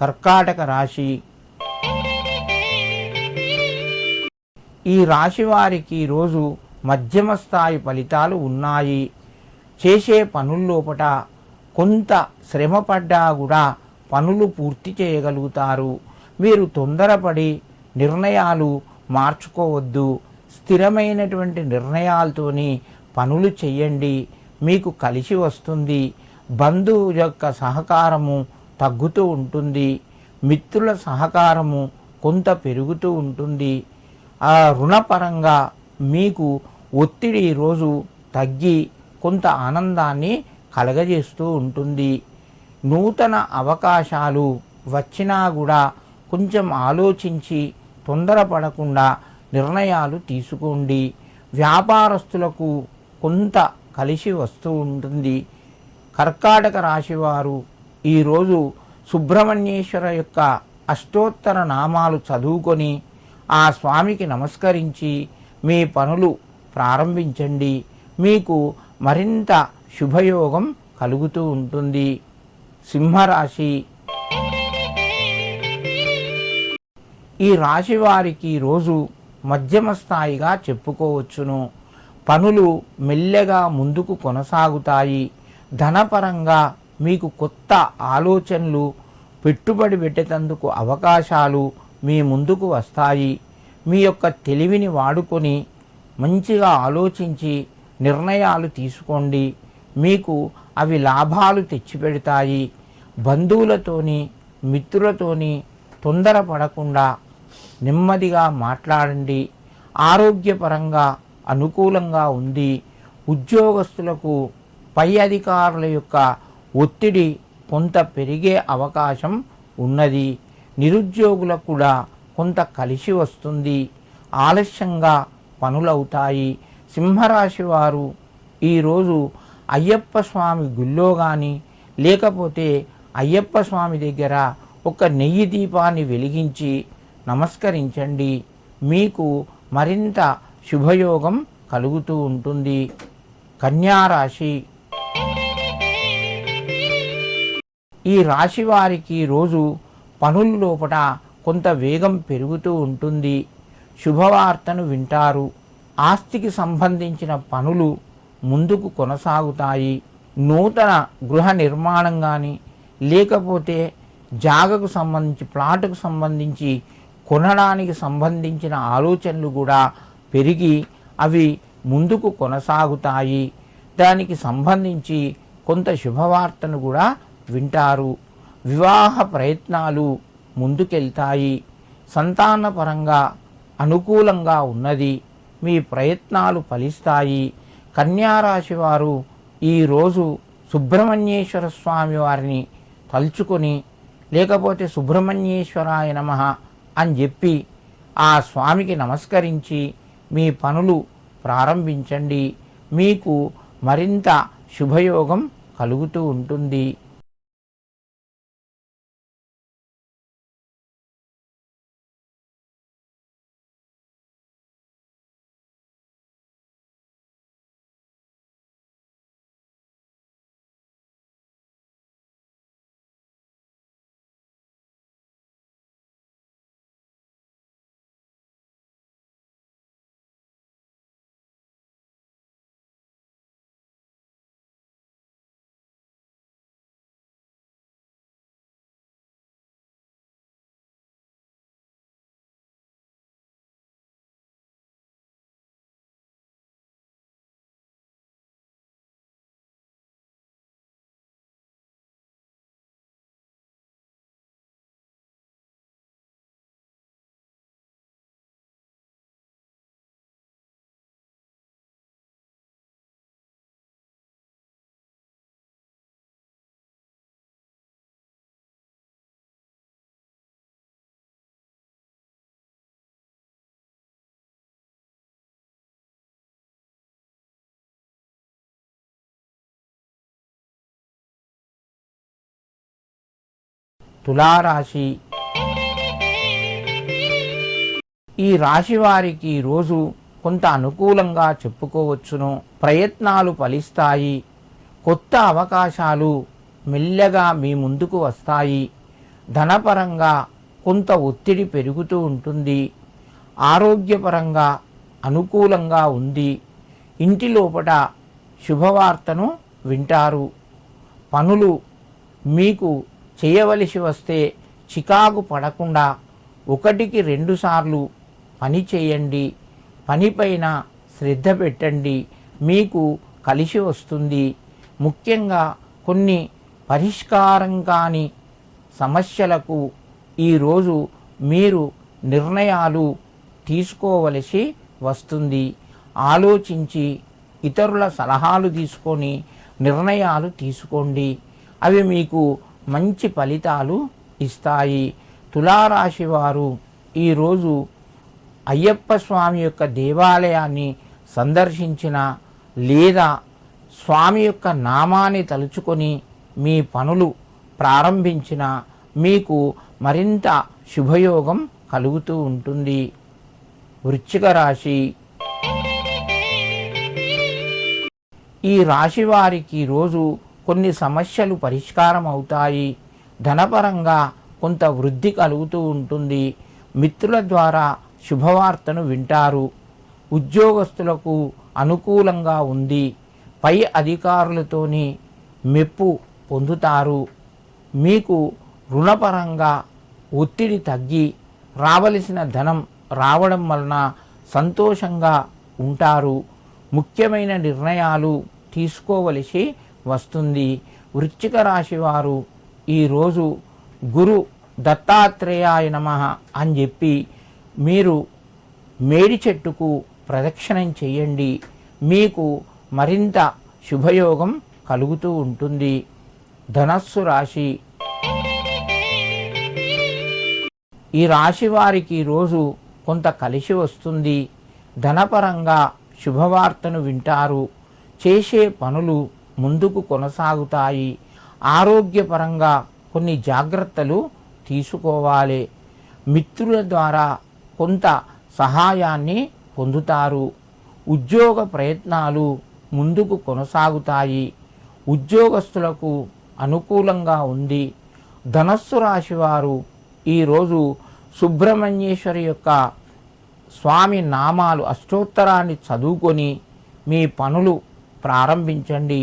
కర్కాటక రాశి. ఈ రాశి వారికి రోజు మధ్యమ స్థాయి ఫలితాలు ఉన్నాయి. చేసే పనుల్లోపట కొంత శ్రమ పడ్డా కూడా పనులు పూర్తి చేయగలుగుతారు. మీరు తొందరపడి నిర్ణయాలు మార్చుకోవద్దు. స్థిరమైనటువంటి నిర్ణయాలతోని పనులు చేయండి మీకు కలిసి వస్తుంది. బంధువు యొక్క సహకారము తగ్గుతూ ఉంటుంది. మిత్రుల సహకారము కొంత పెరుగుతూ ఉంటుంది. ఆ రుణపరంగా మీకు ఒత్తిడి ఈరోజు తగ్గి కొంత ఆనందాన్ని కలగజేస్తూ ఉంటుంది. నూతన అవకాశాలు వచ్చినా కూడా కొంచెం ఆలోచించి తొందరపడకుండా నిర్ణయాలు తీసుకోండి. వ్యాపారస్తులకు కొంత కలిసి వస్తూ ఉంటుంది. కర్కాటక రాశివారు ఈరోజు సుబ్రహ్మణ్యేశ్వర యొక్క అష్టోత్తర నామాలు చదువుకొని ఆ స్వామికి నమస్కరించి మీ పనులు ప్రారంభించండి. మీకు మరింత శుభయోగం కలుగుతూ ఉంటుంది. సింహరాశి. ఈ రాశి వారికి రోజు మధ్యమ స్థాయిగా చెప్పుకోవచ్చును. పనులు మెల్లగా ముందుకు కొనసాగుతాయి. ధనపరంగా మీకు కొత్త ఆలోచనలు పెట్టుబడి పెట్టేటందుకు అవకాశాలు మీ ముందుకు వస్తాయి. మీ యొక్క తెలివిని వాడుకొని మంచిగా ఆలోచించి నిర్ణయాలు తీసుకోండి. మీకు అవి లాభాలు తెచ్చిపెడతాయి. బంధువులతోని మిత్రులతోని తొందరపడకుండా నెమ్మదిగా మాట్లాడండి. ఆరోగ్యపరంగా అనుకూలంగా ఉంది ఉద్యోగస్తులకు పై అధికారుల యొక్క ఒత్తిడి కొంత పెరిగే అవకాశం ఉన్నది. నిరుద్యోగులకు కూడా కొంత కలిసి వస్తుంది. ఆలస్యంగా పనులవుతాయి. సింహరాశి వారు ఈరోజు అయ్యప్ప స్వామి గుళ్ళో కానీ లేకపోతే అయ్యప్ప స్వామి దగ్గర ఒక నెయ్యి దీపాన్ని వెలిగించి నమస్కరించండి. మీకు మరింత శుభయోగం కలుగుతూ ఉంటుంది. కన్యారాశి ఈ రాశి వారికి రోజు పనుల లోపల కొంత వేగం పెరుగుతూ ఉంటుంది. శుభవార్తను వింటారు. ఆస్తికి సంబంధించిన పనులు ముందుకు కొనసాగుతాయి. నూతన గృహ నిర్మాణం కానీ లేకపోతే జాగకు సంబంధించి ప్లాటుకు సంబంధించి కొనడానికి సంబంధించిన ఆలోచనలు కూడా పెరిగి అవి ముందుకు కొనసాగుతాయి. దానికి సంబంధించి కొంత శుభవార్తను కూడా వింటారు. వివాహ ప్రయత్నాలు ముందుకెళ్తాయి. సంతానపరంగా అనుకూలంగా ఉన్నది. మీ ప్రయత్నాలు ఫలిస్తాయి. కన్యారాశి వారు ఈరోజు సుబ్రహ్మణ్యేశ్వర స్వామి వారిని తలుచుకొని లేకపోతే సుబ్రహ్మణ్యేశ్వరాయ నమ అని చెప్పి ఆ స్వామికి నమస్కరించి మీ పనులు ప్రారంభించండి. మీకు మరింత శుభయోగం కలుగుతూ ఉంటుంది. తులారాశి. ఈ రాశి వారికి రోజు కొంత అనుకూలంగా చెప్పుకోవచ్చును. ప్రయత్నాలు ఫలిస్తాయి. కొత్త అవకాశాలు మెల్లగా మీ ముందుకు వస్తాయి. ధనపరంగా కొంత ఒత్తిడి పెరుగుతూ ఉంటుంది. ఆరోగ్యపరంగా అనుకూలంగా ఉంది. ఇంటి లోపల శుభవార్తను వింటారు. పనులు మీకు చేయవలసి వస్తే చికాకు పడకుండా ఒకటికి రెండుసార్లు పని చేయండి పనిపైన శ్రద్ధ పెట్టండి మీకు కలిసి వస్తుంది. ముఖ్యంగా కొన్ని పరిష్కారం కాని సమస్యలకు ఈరోజు మీరు నిర్ణయాలు తీసుకోవలసి వస్తుంది. ఆలోచించి ఇతరుల సలహాలు తీసుకొని నిర్ణయాలు తీసుకోండి. అవి మీకు మంచి ఫలితాలు ఇస్తాయి. తులారాశి వారు ఈరోజు అయ్యప్ప స్వామి యొక్క దేవాలయాన్ని సందర్శించిన లేదా స్వామి యొక్క నామాన్ని తలుచుకొని మీ పనులు ప్రారంభించిన మీకు మరింత శుభయోగం కలుగుతూ ఉంటుంది. వృశ్చిక రాశి. ఈ రాశి వారికి రోజు కొన్ని సమస్యలు పరిష్కారం అవుతాయి. ధనపరంగా కొంత వృద్ధి కలుగుతూ ఉంటుంది. మిత్రుల ద్వారా శుభవార్తను వింటారు. ఉద్యోగస్తులకు అనుకూలంగా ఉంది. పై అధికారులతోని మెప్పు పొందుతారు. మీకు రుణపరంగా ఒత్తిడి తగ్గి రావలసిన ధనం రావడం వలన సంతోషంగా ఉంటారు. ముఖ్యమైన నిర్ణయాలు తీసుకోవలసి వస్తుంది. వృశ్చిక రాశి వారు ఈరోజు గురు దత్తాత్రేయాయ నమ అని చెప్పి మీరు మేడి చెట్టుకు ప్రదక్షిణం చేయండి. మీకు మరింత శుభయోగం కలుగుతూ ఉంటుంది. ధనస్సు రాశి. ఈ రాశి వారికి రోజు కొంత కలిసి వస్తుంది. ధనపరంగా శుభవార్తను వింటారు. చేసే పనులు ముందుకు కొనసాగుతాయి. ఆరోగ్యపరంగా కొన్ని జాగ్రత్తలు తీసుకోవాలి. మిత్రుల ద్వారా కొంత సహాయాన్ని పొందుతారు. ఉద్యోగ ప్రయత్నాలు ముందుకు కొనసాగుతాయి. ఉద్యోగస్తులకు అనుకూలంగా ఉంది. ధనస్సు రాశి వారు ఈరోజు సుబ్రహ్మణ్యేశ్వరి యొక్క స్వామి నామాలు అష్టోత్తరాన్ని చదువుకొని మీ పనులు ప్రారంభించండి.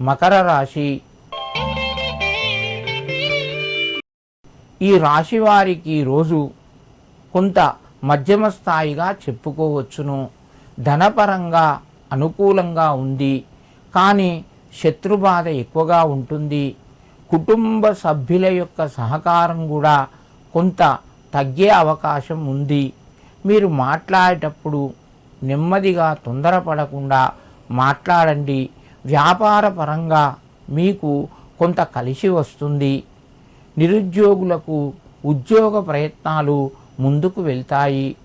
మకర రాశి. ఈ రాశి వారికి రోజు కొంత మధ్యమ స్థాయిగా చెప్పుకోవచ్చును. ధనపరంగా అనుకూలంగా ఉంది. కానీ శత్రుబాధ ఎక్కువగా ఉంటుంది. కుటుంబ సభ్యుల యొక్క సహకారం కూడా కొంత తగ్గే అవకాశం ఉంది. మీరు మాట్లాడేటప్పుడు నెమ్మదిగా తొందరపడకుండా మాట్లాడండి. వ్యాపార పరంగా మీకు కొంత కలిసి వస్తుంది. నిరుద్యోగులకు ఉద్యోగ ప్రయత్నాలు ముందుకు వెళ్తాయి.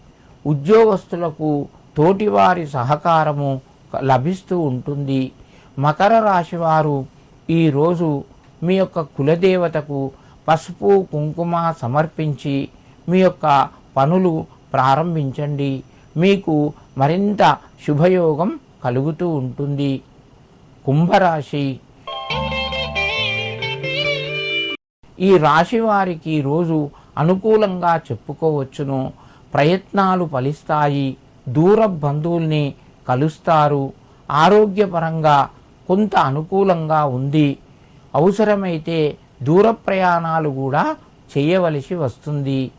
ఉద్యోగస్తులకు తోటివారి సహకారము లభిస్తూ ఉంటుంది. మకర రాశివారు ఈరోజు మీ యొక్క కులదేవతకు పసుపు కుంకుమ సమర్పించి మీ యొక్క పనులు ప్రారంభించండి. మీకు మరింత శుభయోగం కలుగుతూ ఉంటుంది. కుంభరాశి. ఈ రాశి వారికి రోజు అనుకూలంగా చెప్పుకోవచ్చును. ప్రయత్నాలు ఫలిస్తాయి. దూర బంధువుల్ని కలుస్తారు. ఆరోగ్యపరంగా కొంత అనుకూలంగా ఉంది. అవసరమైతే దూర ప్రయాణాలు కూడా చేయవలసి వస్తుంది.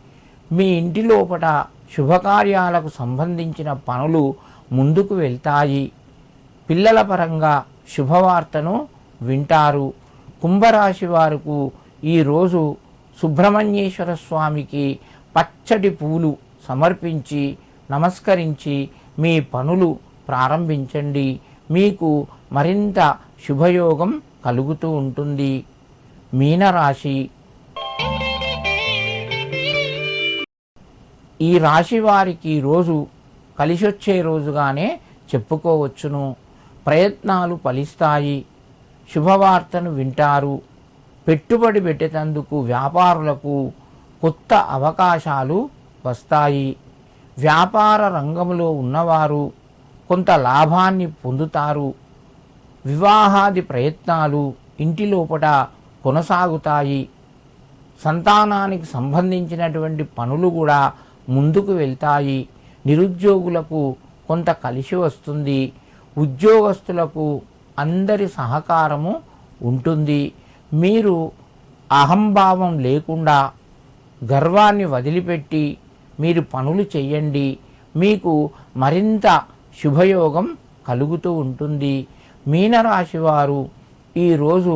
మీ ఇంటి లోపల శుభకార్యాలకు సంబంధించిన పనులు ముందుకు వెళ్తాయి. పిల్లల పరంగా శుభవార్తను వింటారు. కుంభరాశి వారికి ఈరోజు సుబ్రహ్మణ్యేశ్వర స్వామికి పచ్చడి పూలు సమర్పించి నమస్కరించి మీ పనులు ప్రారంభించండి. మీకు మరింత శుభయోగం కలుగుతూ ఉంటుంది. మీనరాశి. ఈ రాశి వారికి రోజు కలిసొచ్చే రోజుగానే చెప్పుకోవచ్చును. ప్రయత్నాలు ఫలిస్తాయి. శుభవార్తను వింటారు. పెట్టుబడి పెట్టేటందుకు వ్యాపారులకు కొత్త అవకాశాలు వస్తాయి. వ్యాపార రంగంలో ఉన్నవారు కొంత లాభాన్ని పొందుతారు. వివాహాది ప్రయత్నాలు ఇంటి లోపల కొనసాగుతాయి. సంతానానికి సంబంధించినటువంటి పనులు కూడా ముందుకు వెళ్తాయి. నిరుద్యోగులకు కొంత కలిసి వస్తుంది. ఉద్యోగస్తులకు అందరి సహకారము ఉంటుంది. మీరు అహంభావం లేకుండా గర్వాన్ని వదిలిపెట్టి మీరు పనులు చేయండి మీకు మరింత శుభయోగం కలుగుతూ ఉంటుంది. మీనరాశి వారు ఈరోజు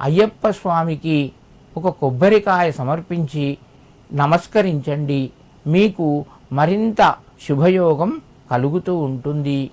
అయ్యప్ప స్వామికి ఒక కొబ్బరికాయ సమర్పించి నమస్కరించండి. మీకు మరింత శుభయోగం కలుగుతూ ఉంటుంది.